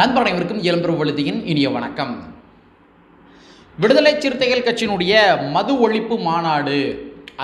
நண்பர் அனைவருக்கும் இளம்பெரும் வழுதியின் இனிய வணக்கம். விடுதலை சிறுத்தைகள் கட்சியினுடைய மது ஒழிப்பு மாநாடு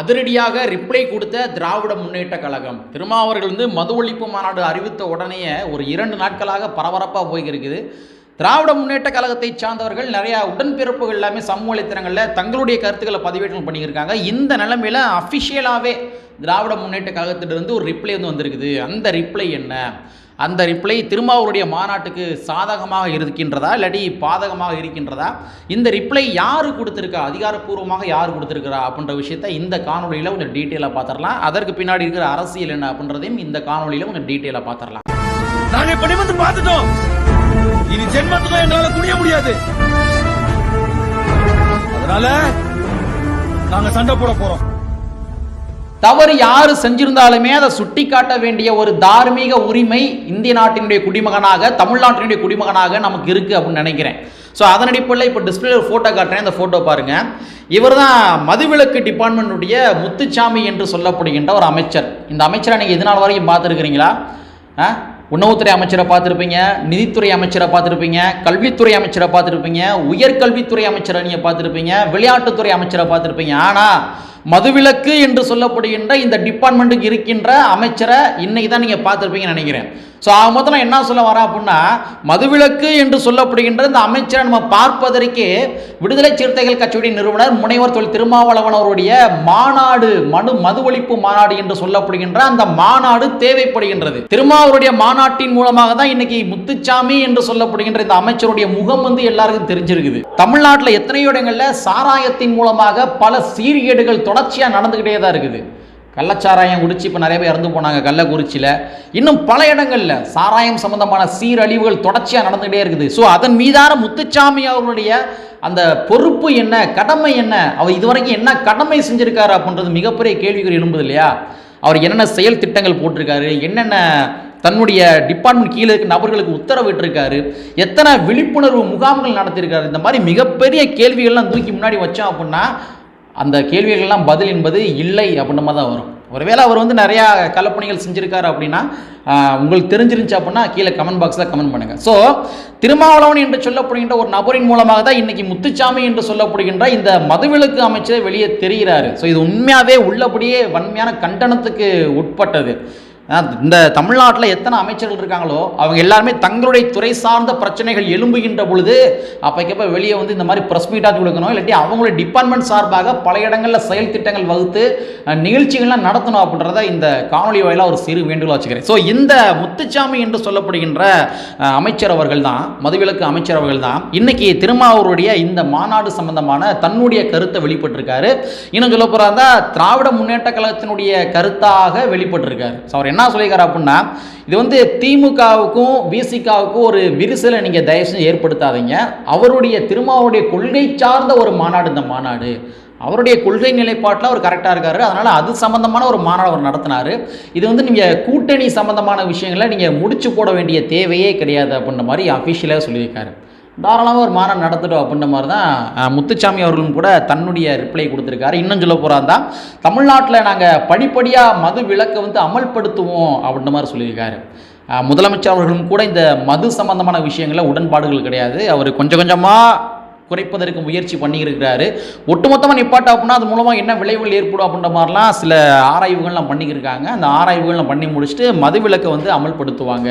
அதிரடியாக ரிப்ளை கொடுத்த திராவிட முன்னேற்ற கழகம். திருமாவர்கள் வந்து மது ஒழிப்பு மாநாடு அறிவித்த உடனே ஒரு இரண்டு நாட்களாக பரபரப்பாக போயிருக்குது திராவிட முன்னேற்ற கழகத்தை சார்ந்தவர்கள் நிறையா உடன்பிறப்புகள் எல்லாமே சமூக வலைத்தளங்களில் தங்களுடைய கருத்துக்களை பதிவேற்றம் பண்ணியிருக்காங்க. இந்த நிலைமையில் அஃபிஷியலாகவே திராவிட முன்னேற்ற கழகத்திலிருந்து ஒரு ரிப்ளை வந்து வந்திருக்குது. அந்த ரிப்ளை என்ன? அந்த ரிப்ளை திருமாவூருடைய மாநாட்டுக்கு சாதகமாக இருக்கின்றதா இல்லாட்டி பாதகமாக இருக்கின்றதா? இந்த ரிப்ளை யார் கொடுத்துருக்கா? அதிகாரப்பூர்வமாக யார் கொடுத்துருக்கிறா? அப்படின்ற விஷயத்தை இந்த காணொலியில் கொஞ்சம் டீட்டெயிலாக பார்த்துடலாம் அதற்கு பின்னாடி இருக்கிற அரசியல் என்ன அப்படின்றதையும் இந்த காணொலியில் கொஞ்சம் டீட்டெயிலாக பார்த்துடலாம் நாங்கள் இப்ப வந்து பார்த்துட்டோம். இனி ஜென்மத்துக்கும் எங்களால குடிய முடியாது. அதனால நாங்க சண்டை போட போறோம். தவறு யார் செஞ்சிருந்தாலுமே அதை சுட்டி காட்ட வேண்டிய ஒரு தார்மீக உரிமை இந்திய நாட்டினுடைய குடிமகனாக தமிழ்நாட்டினுடைய குடிமகனாக நமக்கு இருக்குது அப்படின்னு நினைக்கிறேன். ஸோ அதன் அடிப்படையில் இப்போ டிஸ்பிளே ஒரு ஃபோட்டோ காட்டுறேன். அந்த ஃபோட்டோ பாருங்கள் இவர் தான் மதுவிலக்கு டிபார்ட்மெண்ட்டுடைய முத்துச்சாமி என்று சொல்லப்படுகின்ற ஒரு அமைச்சர். இந்த அமைச்சரை நீங்கள் இது வரைக்கும் பார்த்துருக்கிறீங்களா? ஆ? உணவுத்துறை அமைச்சரை பார்த்துருப்பீங்க நிதித்துறை அமைச்சரை பார்த்துருப்பீங்க கல்வித்துறை அமைச்சரை பார்த்துருப்பீங்க உயர்கல்வித்துறை அமைச்சரை நீங்கள் பார்த்துருப்பீங்க விளையாட்டுத்துறை அமைச்சரை பார்த்துருப்பீங்க. ஆனால் மதுவிலக்கு என்று சொல்லப்படுகின்ற இந்த டிபார்ட்மெண்ட்டுக்கு இருக்கின்ற அமைச்சரை இன்னைக்கு தான் நீங்கள் பார்த்துருப்பீங்கன்னு நினைக்கிறேன். ஸோ ஆக மொத்தம் என்ன சொல்ல வரேன் அப்படின்னா மதுவிலக்கு என்று சொல்லப்படுகின்ற இந்த அமைச்சரை நம்ம பார்ப்பதற்கே விடுதலை சிறுத்தைகள் கட்சியுடைய நிறுவனர் முனைவர் தொழில் திருமாவளவன் அவருடைய மாநாடு மனு மது ஒழிப்பு மாநாடு என்று சொல்லப்படுகின்ற அந்த மாநாடு தேவைப்படுகின்றது. திருமாவருடைய மாநாட்டின் மூலமாக தான் இன்னைக்கு முத்துச்சாமி என்று சொல்லப்படுகின்ற இந்த அமைச்சருடைய முகம் வந்து எல்லாருக்கும் தெரிஞ்சிருக்குது. தமிழ்நாட்டில் எத்தனையோ இடங்கள்ல சாராயத்தின் மூலமாக பல சீர்கேடுகள் தொடர்ச்சியாக நடந்துக்கிட்டே தான் இருக்குது. கள்ளச்சாராயம் குடிச்சு இப்போ நிறைய பேர் இறந்து போனாங்க கள்ளக்குறிச்சியில். இன்னும் பல இடங்களில் சாராயம் சம்பந்தமான சீரழிவுகள் தொடர்ச்சியாக நடந்துகிட்டே இருக்குது. ஸோ அதன் மீதான முத்துச்சாமி அவர்களுடைய அந்த பொறுப்பு என்ன கடமை என்ன அவர் இதுவரைக்கும் என்ன கடமை செஞ்சுருக்காரு அப்படின்றது மிகப்பெரிய கேள்விகள் எழும்புது இல்லையா அவர் என்னென்ன செயல் திட்டங்கள் போட்டிருக்காரு என்னென்ன தன்னுடைய டிபார்ட்மெண்ட் கீழே இருக்க நபர்களுக்கு உத்தரவிட்டிருக்காரு எத்தனை விழிப்புணர்வு முகாம்கள் நடத்தியிருக்காரு இந்த மாதிரி மிகப்பெரிய கேள்விகள்லாம் தூக்கி முன்னாடி வச்சோம் அப்படின்னா அந்த கேள்விகள்லாம் பதில் என்பது இல்லை அப்படின்ற மாதிரி தான் வரும். ஒருவேளை அவர் வந்து நிறையா கலப்பணிகள் செஞ்சுருக்காரு அப்படின்னா உங்களுக்கு தெரிஞ்சிருந்துச்சு அப்படின்னா கீழே கமெண்ட் பாக்ஸில் கமெண்ட் பண்ணுங்கள் ஸோ திருமாவளவன் என்று சொல்லப்படுகின்ற ஒரு நபரின் மூலமாக தான் இன்னைக்கு முத்துச்சாமி என்று சொல்லப்படுகின்ற இந்த மதுவிலக்கு அமைச்சர் வெளியே தெரிகிறாரு. ஸோ இது உண்மையாகவே உள்ளபடியே வன்மையான கண்டனத்துக்கு உட்பட்டது. இந்த தமிழ்நாட்டில் எத்தனை அமைச்சர்கள் இருக்காங்களோ அவங்க எல்லாருமே தங்களுடைய துறை சார்ந்த பிரச்சனைகள் எழும்புகின்ற பொழுது அப்போக்கப்போ வெளியே வந்து இந்த மாதிரி ப்ரெஸ் மீட்டாக கொடுக்கணும் இல்லாட்டி அவங்களுடைய டிபார்ட்மெண்ட் சார்பாக பல இடங்களில் செயல் திட்டங்கள் வகுத்து நிகழ்ச்சிகள்லாம் நடத்தணும் அப்படின்றத இந்த காணொலி வாயிலாக ஒரு சிறு வேண்டுகோள் வச்சுக்கிறேன். ஸோ இந்த முத்துச்சாமி என்று சொல்லப்படுகின்ற அமைச்சர் அவர்கள் தான் மதுவிலக்கு அமைச்சர் அவர்கள் தான் இன்னைக்கு திருமாவூருடைய இந்த மாநாடு சம்பந்தமான தன்னுடைய கருத்தை வெளிப்பட்டிருக்காரு. இன்னும் சொல்ல போகிறதா திராவிட முன்னேற்ற கழகத்தினுடைய கருத்தாக வெளிப்பட்டிருக்காரு. ஸோ அவர் என்ன சொல்லியிருக்காரு அப்படின்னா இது வந்து திமுகவுக்கும் விசிகாவுக்கும் ஒரு விரிசலை நீங்கள் தயவு ஏற்படுத்தாதீங்க. அவருடைய திருமாவுடைய கொள்கை சார்ந்த ஒரு மாநாடு இந்த மாநாடு. அவருடைய கொள்கை நிலைப்பாட்டில் அவர் கரெக்டாக இருக்காரு. அதனால் அது சம்மந்தமான ஒரு மாநாடு அவர் நடத்தினார். இது வந்து நீங்கள் கூட்டணி சம்மந்தமான விஷயங்களை நீங்கள் முடிச்சு போட வேண்டிய தேவையே கிடையாது அப்படின்ற மாதிரி அஃபிஷியலாக சொல்லியிருக்காரு. தாராளமாக ஒரு மாநாடு நடத்திட்டோம் அப்படின்ற மாதிரி தான் முத்துச்சாமி அவர்களும் கூட தன்னுடைய ரிப்ளை கொடுத்துருக்காரு. இன்னும் சொல்ல போகிறாருந்தா தமிழ்நாட்டில் நாங்கள் படிப்படியாக மது விலக்கை வந்து அமல்படுத்துவோம் அப்படின்ற மாதிரி சொல்லியிருக்காரு. முதலமைச்சர் அவர்களும் கூட இந்த மது சம்பந்தமான விஷயங்களில் உடன்பாடுகள் கிடையாது. அவர் கொஞ்சம் கொஞ்சமாக குறைப்பதற்கு முயற்சி பண்ணியிருக்கிறாரு. ஒட்டுமொத்தமாக நிப்பாட்ட அப்படின்னா அது மூலமாக என்ன விளைவுகள் ஏற்படும் அப்படின்ற மாதிரிலாம் சில ஆராய்வுகள்லாம் பண்ணிக்கிருக்காங்க. அந்த ஆராய்வுகள்லாம் பண்ணி முடிச்சுட்டு மதுவிலக்கை வந்து அமல்படுத்துவாங்க.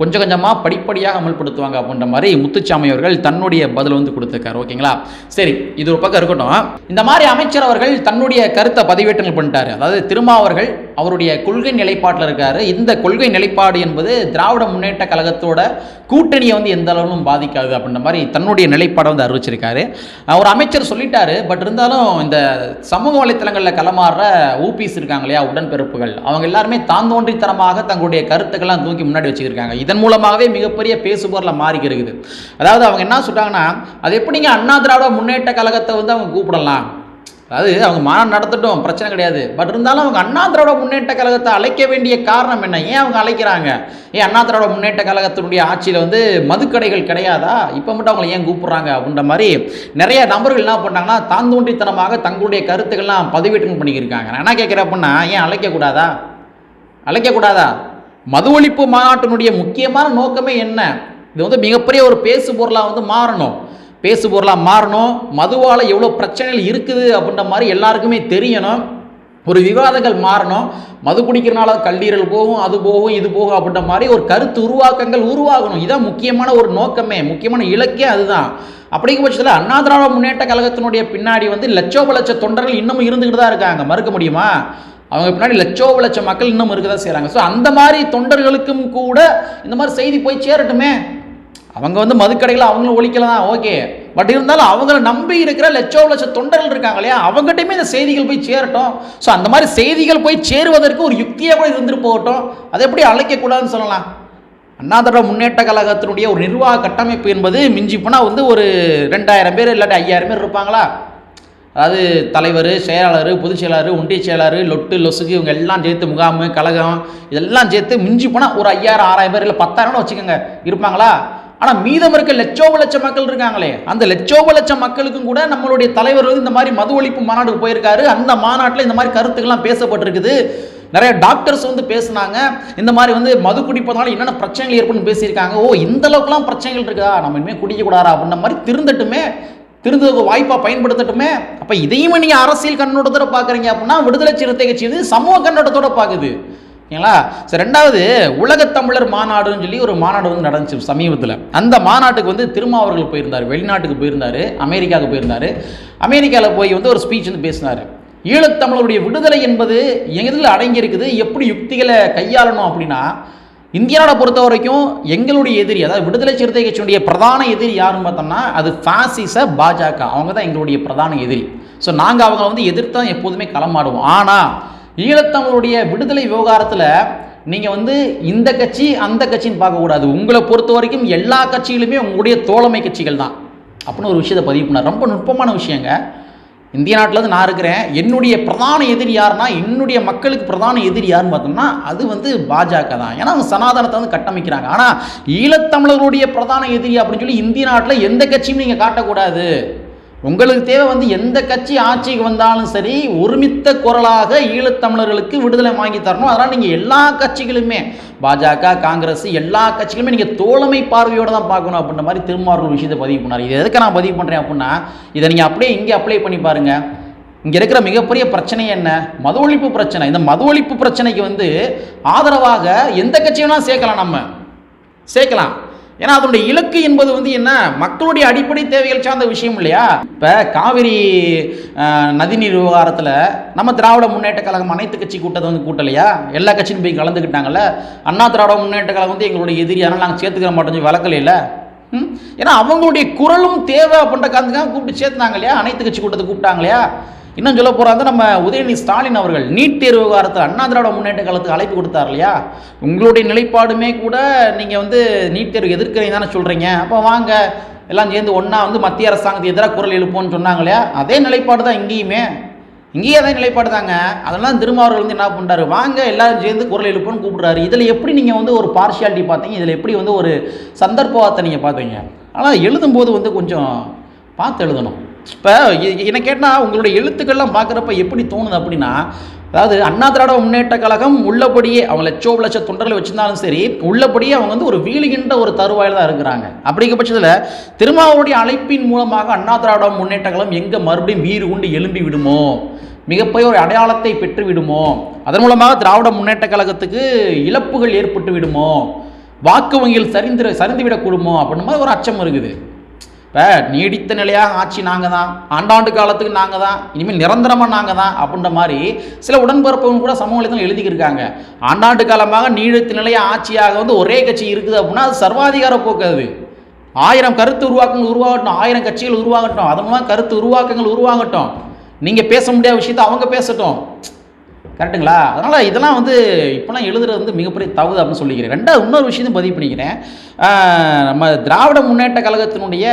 கொஞ்சம் கொஞ்சமாக படிப்படியாக அமல்படுத்துவாங்க அப்படின்ற மாதிரி முத்துச்சாமி அவர்கள் தன்னுடைய பதில் வந்து கொடுத்துருக்காரு. ஓகேங்களா? சரி இது ஒரு பக்கம் இருக்கட்டும். இந்த மாதிரி அமைச்சர் அவர்கள் தன்னுடைய கருத்தை பதிவேற்றங்கள் பண்ணிட்டாரு. அதாவது திருமாவர்கள் அவருடைய கொள்கை நிலைப்பாட்டில் இருக்காரு. இந்த கொள்கை நிலைப்பாடு என்பது திராவிட முன்னேற்ற கழகத்தோட கூட்டணியை வந்து எந்த அளவிலும் பாதிக்காது அப்படின்ற மாதிரி தன்னுடைய நிலைப்பாடை வந்து அறிவிச்சிருக்காரு. அவர் ஒரு அமைச்சர் சொல்லிட்டாரு பட் இருந்தாலும் இந்த சமூக வலைத்தளங்களில் களமாறுற ஊபிஸ் இருக்காங்க இல்லையா உடன்பிறப்புகள் அவங்க எல்லாருமே தாந்தோன்றித்தனமாக தங்களுடைய கருத்துக்கள்லாம் தூக்கி முன்னாடி வச்சுக்கிருக்காங்க இதன் மூலமாகவே மிகப்பெரிய பேசுபொருளாக மாறி இருக்குது அதாவது அவங்க என்ன சொல்கிறாங்கன்னா அது எப்படிங்க அண்ணா திராவிட முன்னேற்ற கழகத்தை வந்து அவங்க கூப்பிடலாம்? அதாவது அவங்க மாநாடு நடத்தட்டும் பிரச்சனை கிடையாது. பட் இருந்தாலும் அவங்க அண்ணா திராவிட முன்னேற்ற கழகத்தை அழைக்க வேண்டிய காரணம் என்ன? ஏன் அவங்க அழைக்கிறாங்க? ஏன் அண்ணா திராவிட முன்னேற்ற கழகத்தினுடைய ஆட்சியில் வந்து மதுக்கடைகள் கிடையாதா? இப்போ மட்டும் அவங்களை ஏன் கூப்பிட்றாங்க? அப்படின்ற மாதிரி நிறைய நபர்கள் என்ன பண்ணாங்கன்னா தாந்தோன்றித்தனமாக தங்களுடைய கருத்துக்கள்லாம் பதிவேற்றம் பண்ணிக்கிருக்காங்க. நான் என்ன கேட்குறேன் அப்படின்னா ஏன் அழைக்கக்கூடாதா அழைக்கக்கூடாதா மது ஒழிப்பு மாநாட்டினுடைய முக்கியமான நோக்கமே என்ன? இது வந்து மிகப்பெரிய ஒரு பேசு பொருளாக வந்து மாறணும். பேசு பொருளாக மாறணும் மதுவால் எவ்வளோ பிரச்சனைகள் இருக்குது அப்படின்ற மாதிரி எல்லாருக்குமே தெரியணும். ஒரு விவாதங்கள் மாறணும். மது குடிக்கிறனால கல்லீரல் போகும் அது போகும் இது போகும் அப்படின்ற மாதிரி ஒரு கருத்து உருவாக்கங்கள் உருவாகணும். இதான் முக்கியமான ஒரு நோக்கமே முக்கியமான இலக்கே அதுதான். அப்படிங்கிற பட்சத்தில் அண்ணா திராவிட முன்னேற்ற கழகத்தினுடைய பின்னாடி வந்து லட்சோப லட்ச தொண்டர்கள் இன்னமும் இருந்துக்கிட்டு தான் இருக்காங்க. மறுக்க முடியுமா? அவங்க பின்னாடி லட்சோப லட்ச மக்கள் இன்னும் இருக்க தான் செய்கிறாங்க ஸோ அந்த மாதிரி தொண்டர்களுக்கும் கூட இந்த மாதிரி செய்தி போய் சேரட்டுமே? அவங்க வந்து மதுக்கடைகளை அவங்களும் ஒழிக்கல தான் ஓகே பட் இருந்தாலும் அவங்கள நம்பி இருக்கிற லட்சோ லட்ச தொண்டர்கள் இருக்காங்க இல்லையா? அவங்ககிட்டயுமே இந்த செய்திகள் போய் சேரட்டும். ஸோ அந்த மாதிரி செய்திகள் போய் சேருவதற்கு ஒரு யுக்தியாக கூட இருந்துட்டு போகட்டும். அதை எப்படி அழைக்கக்கூடாதுன்னு சொல்லலாம். அண்ணாதிராவிட முன்னேற்ற கழகத்தினுடைய ஒரு நிர்வாக கட்டமைப்பு என்பது மிஞ்சி போனால் வந்து ஒரு ரெண்டாயிரம் பேர் இல்லாட்டி ஐயாயிரம் பேர் இருப்பாங்களா? அதாவது தலைவர் செயலாளர் பொதுச் செயலாளர் ஒன்றிய செயலாளர் லொட்டு லொசுக்கு இவங்க எல்லாம் சேர்த்து முகாம் கழகம் இதெல்லாம் சேர்த்து மிஞ்சி போனால் ஒரு ஐயாயிரம் ஆறாயிரம் பேர் இல்லை பத்தாயிரம் வச்சுக்கோங்க. இருப்பாங்களா? ஆனால் மீதம் இருக்க லட்சோப லட்ச மக்கள் இருக்காங்களே. அந்த லட்சோப லட்ச மக்களுக்கும் கூட நம்மளுடைய தலைவர் வந்து இந்த மாதிரி மது ஒழிப்பு மாநாடுக்கு போயிருக்காரு. அந்த மாநாட்டில் இந்த மாதிரி கருத்துக்கள்லாம் பேசப்பட்டிருக்குது. நிறைய டாக்டர்ஸ் வந்து பேசுனாங்க. இந்த மாதிரி வந்து மது குடிப்பதனால என்னென்ன பிரச்சனைகள் ஏற்படும் பேசியிருக்காங்க. ஓ இந்த அளவுக்குலாம் பிரச்சனைகள் இருக்கா நம்ம இனிமேல் குடிக்கக்கூடாதா அப்படின்ற மாதிரி திருந்தட்டுமே திருந்ததுக்கு வாய்ப்பாக பயன்படுத்தட்டுமே. அப்போ இதையும் நீங்கள் அரசியல் கண்ணோட்டத்தோட பார்க்குறீங்க அப்படின்னா விடுதலை சிறுத்தை கட்சி வந்து சமூக கண்ணோட்டத்தோட பார்க்குது. ஓகேங்களா? சரி ரெண்டாவது உலகத்தமிழர் மாநாடுன்னு சொல்லி ஒரு மாநாடு வந்து நடந்துச்சு சமீபத்தில். அந்த மாநாட்டுக்கு வந்து திருமாவர்கள் போயிருந்தார் வெளிநாட்டுக்கு போயிருந்தார் அமெரிக்காவுக்கு போயிருந்தார். அமெரிக்காவில் போய் வந்து ஒரு ஸ்பீச் வந்து பேசினார். ஈழத்தமிழருடைய விடுதலை என்பது எதில் அடங்கி இருக்குது எப்படி யுக்திகளை கையாளணும் அப்படின்னா இந்தியாவை பொறுத்த வரைக்கும் எங்களுடைய எதிரி அதாவது விடுதலை சிறுத்தை கட்சியினுடைய பிரதான எதிரி யாருன்னு பார்த்தோம்னா அது ஃபாசிச பாஜக. அவங்க தான் எங்களுடைய பிரதான எதிரி. ஸோ நாங்கள் அவங்க வந்து எதிர்த்து தான் எப்போதுமே களமாடுவோம். ஆனால் ஈழத்தமிழுடைய விடுதலை விவகாரத்தில் நீங்கள் வந்து இந்த கட்சி அந்த கட்சின்னு பார்க்கக்கூடாது உங்களை பொறுத்த வரைக்கும் எல்லா கட்சிகளுமே உங்களுடைய தோழமை கட்சிகள் தான். அப்படின்னு ஒரு விஷயத்தை பதிவு பண்ணார். ரொம்ப நுட்பமான விஷயங்க. இந்திய நாட்டில் வந்து நான் இருக்கிறேன். என்னுடைய பிரதான எதிரி யாருன்னா என்னுடைய மக்களுக்கு பிரதான எதிரி யாருன்னு பார்த்தோம்னா அது வந்து பாஜக தான். ஏன்னா அவங்க சனாதனத்தை வந்து கட்டமைக்கிறாங்க. ஆனால் ஈழத்தமிழர்களுடைய பிரதான எதிரி அப்படின்னு சொல்லி இந்திய நாட்டில் எந்த கட்சியும் நீங்கள் காட்டக்கூடாது. உங்களுக்கு தேவை வந்து எந்த கட்சி ஆட்சிக்கு வந்தாலும் சரி ஒருமித்த குரலாக ஈழத்தமிழர்களுக்கு விடுதலை வாங்கி தரணும். அதனால் நீங்கள் எல்லா கட்சிகளுமே பாஜக காங்கிரஸ் எல்லா கட்சிகளுமே நீங்கள் தோழமை பார்வையோடு தான் பார்க்கணும் அப்படின்ற மாதிரி திருமாவர்கள் விஷயத்தை பதிவு பண்ணார். இது எதுக்கு நான் பதிவு பண்ணுறேன் அப்படின்னா இதை நீங்கள் அப்படியே இங்கே அப்ளை பண்ணி பாருங்கள் இங்கே இருக்கிற மிகப்பெரிய பிரச்சனை என்ன? மது ஒழிப்பு பிரச்சனை. இந்த மது ஒழிப்பு பிரச்சனைக்கு வந்து ஆதரவாக எந்த கட்சி வேணாலும் சேர்க்கலாம் நம்ம. சேர்க்கலாம். ஏன்னா அதனுடைய இலக்கு என்பது வந்து என்ன? மக்களுடைய அடிப்படை தேவைகள் சார்ந்த விஷயம் இல்லையா? இப்போ காவிரி நதிநீர் விவகாரத்தில் நம்ம திராவிட முன்னேற்ற கழகம் அனைத்து கட்சி கூட்டத்தை வந்து கூட்டலையா? எல்லா கட்சியும் போய் கலந்துக்கிட்டாங்கல்ல அண்ணா திராவிட முன்னேற்ற கழகம் வந்து எங்களுடைய எதிரி. அதனால் நாங்கள் சேர்த்துக்கிற மாட்டோம் சொல்லி வளர்க்கலையில ம்? ஏன்னா அவங்களுடைய குரலும் தேவை அப்படின்ற காரணத்துக்காக கூப்பிட்டு சேர்த்துனாங்க இல்லையா? அனைத்து கட்சி கூட்டத்தை கூப்பிட்டாங்க இல்லையா? இன்னும் சொல்ல போகிறாங்க நம்ம உதயநிதி ஸ்டாலின் அவர்கள் நீட் தேர்வு விவகாரத்தில் அண்ணா திராவிட முன்னேற்ற காலத்துக்கு அழைப்பு கொடுத்தார் இல்லையா? உங்களுடைய நிலைப்பாடுமே கூட நீங்கள் வந்து நீட் தேர்வு எதிர்க்கிறீங்க தானே சொல்கிறீங்க அப்போ வாங்க எல்லாம் சேர்ந்து ஒன்றா வந்து மத்திய அரசாங்கத்துக்கு எதிராக குரல் எழுப்போம்னு சொன்னாங்க இல்லையா? அதே நிலைப்பாடு தான் இங்கேயுமே. இங்கேயே அதே நிலைப்பாடு தாங்க. அதெல்லாம் திருமாவர்கள் வந்து என்ன பண்ணுறாரு வாங்க எல்லாரும் சேர்ந்து குரல் எழுப்புன்னு கூப்பிட்றாரு. இதில் எப்படி நீங்கள் வந்து ஒரு பார்ஷியாலிட்டி பார்த்தீங்க? இதில் எப்படி வந்து ஒரு சந்தர்ப்பவாதத்தை நீங்கள் பார்த்தீங்க ஆனால் எழுதும்போது வந்து கொஞ்சம் பார்த்து எழுதணும். இப்போ என்னை கேட்டால் உங்களுடைய எழுத்துக்கள்லாம் பார்க்குறப்ப எப்படி தோணுது அப்படின்னா அதாவது அண்ணா திராவிட முன்னேற்ற கழகம் உள்ளபடியே அவங்க லட்சோ லட்ச தொண்டர்களை வச்சிருந்தாலும் சரி உள்ளபடியே அவங்க வந்து ஒரு வீழுகின்ற ஒரு தருவாயில் தான் இருக்கிறாங்க. அப்படிங்கிற பட்சத்தில் திருமாவளுடைய அழைப்பின் மூலமாக அண்ணா திராவிட முன்னேற்ற கழகம் எங்கே மறுபடியும் வீறு கொண்டு எழும்பி விடுமோ? மிகப்பெரிய ஒரு அடையாளத்தை பெற்று விடுமோ? அதன் மூலமாக திராவிட முன்னேற்ற கழகத்துக்கு இழப்புகள் ஏற்பட்டு விடுமோ? வாக்கு வங்கியில் சரிந்து சரிந்துவிடக்கூடுமோ அப்படின்ற மாதிரி ஒரு அச்சம் இருக்குது. இப்போ நீடித்த நிலையாக ஆட்சி நாங்கள் தான் ஆண்டாண்டு காலத்துக்கு நாங்கள் தான் இனிமேல் நிரந்தரமாக நாங்கள் தான் அப்படின்ற மாதிரி சில உடன்பிறப்பவங்க கூட சமூக வலைதளம் எழுதிக்கிருக்காங்க. ஆண்டாண்டு காலமாக நீடித்த நிலையாக ஆட்சியாக வந்து ஒரே கட்சி இருக்குது அப்படின்னா அது சர்வாதிகார போக்கு அது. ஆயிரம் கருத்து உருவாக்கங்கள் உருவாகட்டும். ஆயிரம் கட்சிகள் உருவாகட்டும். அதன் மூலம் கருத்து உருவாக்கங்கள் உருவாகட்டும். நீங்கள் பேச முடியாத விஷயத்தை அவங்க பேசட்டும். கரெக்ட்டுங்களா அதனால் இதெல்லாம் வந்து இப்போலாம் எழுதுறது வந்து மிகப்பெரிய தவறு அப்படின்னு சொல்லிக்கிறேன். ரெண்டாவது இன்னொரு விஷயத்தையும் பதிவு பண்ணிக்கிறேன். நம்ம திராவிட முன்னேற்ற கழகத்தினுடைய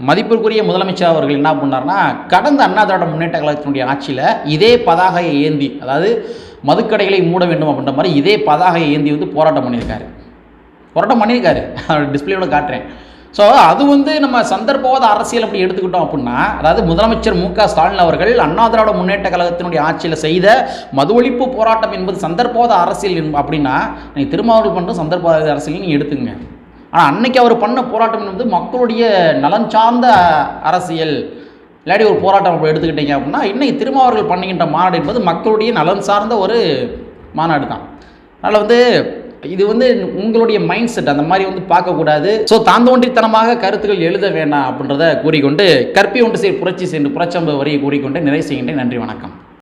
மதிப்பிற்குரிய முதலமைச்சர் அவர்கள் என்ன பண்ணார்னா கடந்த அண்ணா திராவிட முன்னேற்ற கழகத்தினுடைய ஆட்சியில் இதே பதாகையை ஏந்தி அதாவது மதுக்கடைகளை மூட வேண்டும் அப்படின்ற மாதிரி இதே பதாகையை ஏந்தி வந்து போராட்டம் பண்ணியிருக்காரு. போராட்டம் பண்ணியிருக்காரு. டிஸ்பிளேயோட காட்டுறேன். ஸோ அது வந்து நம்ம சந்தர்ப்பவாத அரசியல் அப்படி எடுத்துக்கிட்டோம் அப்படின்னா அதாவது முதலமைச்சர் மு க ஸ்டாலின் அவர்கள் அண்ணா திராவிட முன்னேற்ற கழகத்தினுடைய ஆட்சியில் செய்த மது ஒழிப்பு போராட்டம் என்பது சந்தர்ப்பவாத அரசியல் அப்படின்னா நீங்கள் திருமாவளவன் பண்ணுற சந்தர்ப்பவாத அரசியல் நீங்கள் எடுத்துங்க ஆனால் அன்னைக்கு அவர் பண்ண போராட்டம் என்பது மக்களுடைய நலன் சார்ந்த அரசியல். இல்லாட்டி ஒரு போராட்டம் அப்படி எடுத்துக்கிட்டீங்க அப்படின்னா இன்னைக்கு திருமாவர்கள் பண்ணுகின்ற மாநாடு என்பது மக்களுடைய நலன் சார்ந்த ஒரு மாநாடு தான் அதனால் வந்து இது வந்து உங்களுடைய மைண்ட் செட் அந்த மாதிரி வந்து பார்க்கக்கூடாது. ஸோ தாந்தோன்றித்தனமாக கருத்துக்கள் எழுத வேண்டாம் அப்படின்றத கூறிக்கொண்டு கற்பி ஒன்று சேர் புரட்சி சென்று புரட்சம்பு வரியை கூறிக்கொண்டு நிறைவு செய்கின்றேன். நன்றி வணக்கம்.